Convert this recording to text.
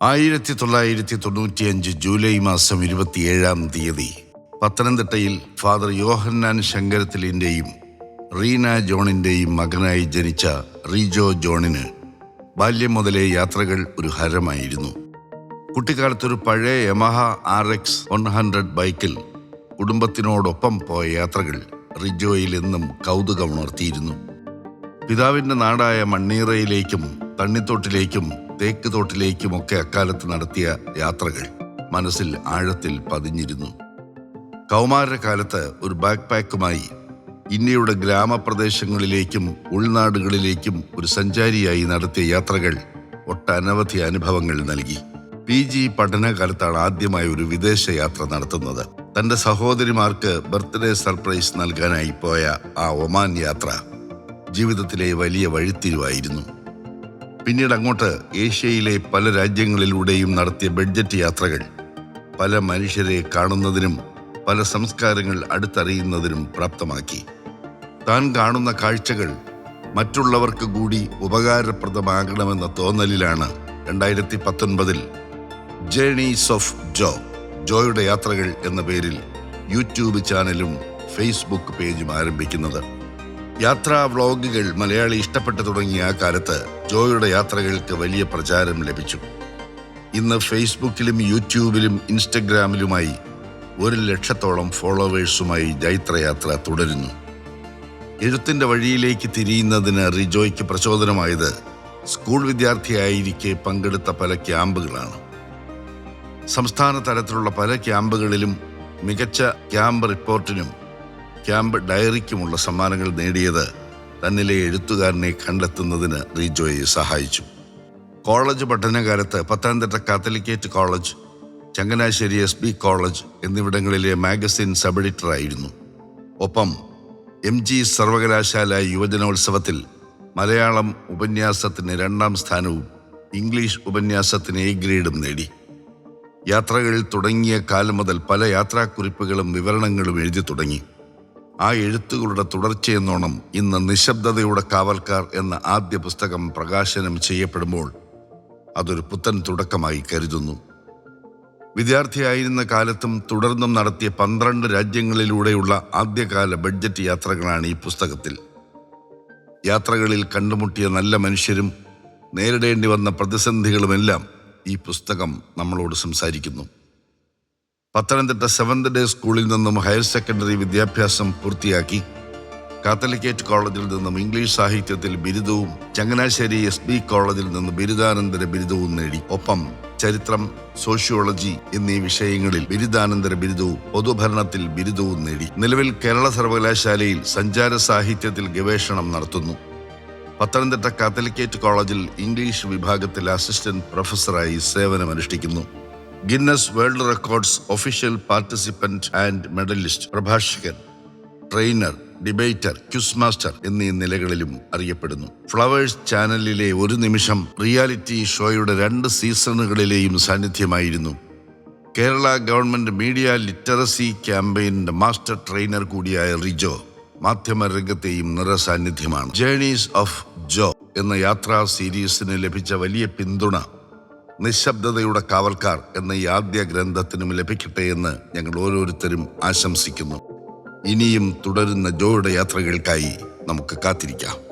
ആയിരത്തി തൊള്ളായിരത്തി തൊണ്ണൂറ്റിയഞ്ച് ജൂലൈ മാസം ഇരുപത്തിയേഴാം തീയതി പത്തനംതിട്ടയിൽ ഫാദർ യോഹന്നാൻ ശങ്കരത്തിലിന്റെയും റീന ജോണിന്റെയും മകനായി ജനിച്ച റീജോ ജോണിന് ബാല്യം മുതലേ യാത്രകൾ ഒരു ഹരമായിരുന്നു. കുട്ടിക്കാലത്തൊരു പഴയ Yamaha R X one hundred ബൈക്കിൽ കുടുംബത്തിനോടൊപ്പം പോയ യാത്രകൾ റിജോയിൽ എന്നും കൗതുകം ഉണർത്തിയിരുന്നു പിതാവിന്റെ നാടായ മണ്ണീറയിലേക്കും തണ്ണിത്തോട്ടിലേക്കും തേക്ക് തോട്ടിലേക്കുമൊക്കെ അക്കാലത്ത് നടത്തിയ യാത്രകൾ മനസ്സിൽ ആഴത്തിൽ പതിഞ്ഞിരുന്നു. കൗമാരകാലത്ത് ഒരു ബാക്ക് പാക്കുമായി ഇന്ത്യയുടെ ഗ്രാമപ്രദേശങ്ങളിലേക്കും ഉൾനാടുകളിലേക്കും ഒരു സഞ്ചാരിയായി നടത്തിയ യാത്രകൾ ഒട്ടനവധി അനുഭവങ്ങൾ നൽകി. പി ജി പഠനകാലത്താണ് ആദ്യമായി ഒരു വിദേശ യാത്ര നടത്തുന്നത്. തന്റെ സഹോദരിമാർക്ക് ബർത്ത്ഡേ സർപ്രൈസ് നൽകാനായി പോയ ആ ഒമാൻ യാത്ര ജീവിതത്തിലെ വലിയ വഴിത്തിരിവായിരുന്നു. പിന്നീട് അങ്ങോട്ട് ഏഷ്യയിലെ പല രാജ്യങ്ങളിലൂടെയും നടത്തിയ ബഡ്ജറ്റ് യാത്രകൾ. പല മനുഷ്യരെ കാണുന്നതിനും പല സംസ്കാരങ്ങൾ അടുത്തറിയുന്നതിനും പ്രാപ്തമാക്കി. താൻ കാണുന്ന കാഴ്ചകൾ മറ്റുള്ളവർക്ക് കൂടി ഉപകാരപ്രദമാകണമെന്ന തോന്നലിലാണ് രണ്ടായിരത്തി പത്തൊൻപതിൽ ജേണീസ് ഓഫ് ജോ ജോയുടെ യാത്രകൾ എന്ന പേരിൽ യൂട്യൂബ് ചാനലും ഫേസ്ബുക്ക് പേജും ആരംഭിക്കുന്നത്. യാത്രാ വ്ളോഗുകൾ മലയാളി ഇഷ്ടപ്പെട്ടു തുടങ്ങിയ ആ കാലത്ത് ജോയുടെ യാത്രകൾക്ക് വലിയ പ്രചാരം ലഭിച്ചു. ഇന്ന് ഫേസ്ബുക്കിലും യൂട്യൂബിലും ഇൻസ്റ്റഗ്രാമിലുമായി ഒരു ലക്ഷത്തോളം ഫോളോവേഴ്സുമായി ജൈത്രയാത്ര തുടരുന്നു. എഴുത്തിന്റെ വഴിയിലേക്ക് തിരിയുന്നതിന് റിജോയ്ക്ക് പ്രചോദനമായത് സ്കൂൾ വിദ്യാർത്ഥിയായിരിക്കെ പങ്കെടുത്ത പല ക്യാമ്പുകളാണ്. സംസ്ഥാന തലത്തിലുള്ള പല ക്യാമ്പുകളിലും മികച്ച ക്യാമ്പ് റിപ്പോർട്ടിനും ക്യാമ്പ് ഡയറിക്കുമുള്ള സമ്മാനങ്ങൾ നേടിയത് തന്നിലെ എഴുത്തുകാരനെ കണ്ടെത്തുന്നതിന് റിജോയെ സഹായിച്ചു. കോളേജ് പഠനകാലത്ത് Pathanamthitta Catholicate college Changanassery S B college എന്നിവിടങ്ങളിലെ മാഗസിൻ സബ് എഡിറ്ററായിരുന്നു ഒപ്പം എം ജി സർവകലാശാല യുവജനോത്സവത്തിൽ മലയാളം ഉപന്യാസത്തിന് രണ്ടാം സ്ഥാനവും ഇംഗ്ലീഷ് ഉപന്യാസത്തിന് എ ഗ്രേഡും നേടി. യാത്രകൾ തുടങ്ങിയ കാലം മുതൽ പല യാത്രാക്കുറിപ്പുകളും വിവരണങ്ങളും എഴുതി തുടങ്ങി. ആ എഴുത്തുകളുടെ തുടർച്ചയെന്നോണം ഇന്ന് നിശബ്ദതയുടെ കാവൽക്കാർ എന്ന ആദ്യ പുസ്തകം പ്രകാശനം ചെയ്യപ്പെടുമ്പോൾ അതൊരു പുത്തൻ തുടക്കമായി കരുതുന്നു. വിദ്യാർത്ഥിയായിരുന്ന കാലത്തും തുടർന്നും നടത്തിയ പന്ത്രണ്ട് രാജ്യങ്ങളിലൂടെയുള്ള ആദ്യകാല ബഡ്ജറ്റ് യാത്രകളാണ് ഈ പുസ്തകത്തിൽ. യാത്രകളിൽ കണ്ടുമുട്ടിയ നല്ല മനുഷ്യരും നേരിടേണ്ടി വന്ന പ്രതിസന്ധികളുമെല്ലാം ഈ പുസ്തകം നമ്മളോട് സംസാരിക്കുന്നു. പത്തനംതിട്ട സെവന്ത് ഡേ സ്കൂളിൽ നിന്നും ഹയർ സെക്കൻഡറി വിദ്യാഭ്യാസം പൂർത്തിയാക്കി. കാത്തലിക്കേറ്റ് കോളേജിൽ നിന്നും ഇംഗ്ലീഷ് സാഹിത്യത്തിൽ ബിരുദവും ചങ്ങനാശ്ശേരി എസ് ബി കോളേജിൽ നിന്ന് ബിരുദാനന്തര ബിരുദവും നേടി. ഒപ്പം ചരിത്രം സോഷ്യോളജി എന്നീ വിഷയങ്ങളിൽ ബിരുദാനന്തര ബിരുദവും പൊതുഭരണത്തിൽ ബിരുദവും നേടി. നിലവിൽ കേരള സർവകലാശാലയിൽ സഞ്ചാര സാഹിത്യത്തിൽ ഗവേഷണം നടത്തുന്നു. പത്തനംതിട്ട കാത്തലിക്കേറ്റ് കോളേജിൽ ഇംഗ്ലീഷ് വിഭാഗത്തിൽ അസിസ്റ്റന്റ് പ്രൊഫസറായി സേവനമനുഷ്ഠിക്കുന്നു. Guinness world records official participant and medallist പ്രഭാഷകൻ ട്രെയിനർ ഡിബേറ്റർ ക്യുസ് മാസ്റ്റർ എന്നീ നിലകളിലും അറിയപ്പെടുന്നു. ഫ്ലവേഴ്സ് ചാനലിലെ ഒരു നിമിഷം റിയാലിറ്റി ഷോയുടെ രണ്ട് സീസണുകളിലെയും സാന്നിധ്യമായിരുന്നു. കേരള ഗവൺമെന്റ് മീഡിയ ലിറ്ററസി ക്യാമ്പയിനിന്റെ മാസ്റ്റർ ട്രെയിനർ കൂടിയായ റിജോ മാധ്യമ രംഗത്തെയും നിറസാന്നിധ്യമാണ് ജേണീസ് ഓഫ് ജോ എന്ന യാത്രാ സീരീസിന് ലഭിച്ച വലിയ പിന്തുണ നിശബ്ദതയുടെ കാവൽക്കാർ എന്ന ഈ ആദ്യ ഗ്രന്ഥത്തിനും ലഭിക്കട്ടെ എന്ന് ഞങ്ങൾ ഓരോരുത്തരും ആശംസിക്കുന്നു. ഇനിയും തുടരുന്ന ജോയുടെ യാത്രകൾക്കായി നമുക്ക് കാത്തിരിക്കാം.